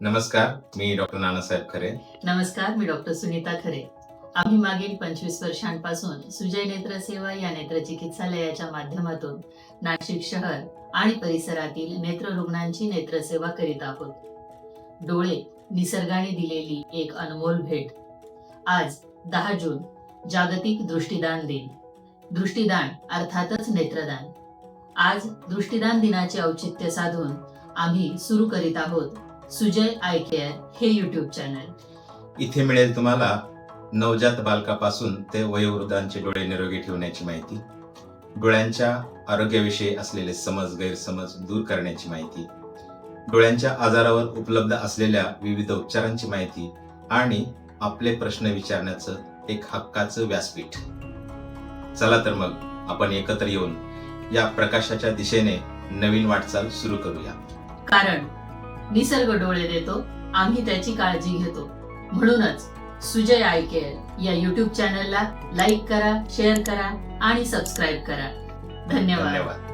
नमस्कार मी डॉक्टर नानासाहेब खरे. नमस्कार मी डॉक्टर सुनीता खरे. आम्ही मागील पंचवीस वर्षांपासून सुजय नेत्र सेवा या नेत्र चिकित्सालयाच्या माध्यमातून नाशिक शहर आणि परिसरातील नेत्र रुग्णांची नेत्रसेवा करीत आहोत. डोळे निसर्गाने दिलेली एक अनमोल भेट. आज दहा जून जागतिक दृष्टीदान दिन. दृष्टीदान अर्थातच नेत्रदान. आज दृष्टिदान दिनाचे औचित्य साधून आम्ही सुरू करीत आहोत सुजय आय केअर हे युट्यूब चॅनल इथे मिळेल तुम्हाला नवजात बालकापासून ते वयोवृद्धांचे डोळे निरोगी ठेवण्याची माहिती डोळ्यांच्या आरोग्याविषयी असलेले समज गैरसमज दूर करण्याची माहिती डोळ्यांच्या आजारावर उपलब्ध असलेल्या विविध उपचारांची माहिती आणि आपले प्रश्न विचारण्याचं एक हक्काचं व्यासपीठ. चला तर मग आपण एकत्र येऊन या प्रकाशाच्या दिशेने नवीन वाटचाल सुरू करूया. कारण निसर्ग डोळे देतो आम्ही त्याची काळजी घेतो. म्हणूनच सुजय आय केअर या युट्यूब चॅनलला लाईक करा शेअर करा आणि सबस्क्राईब करा. धन्यवाद. धन्यवाद.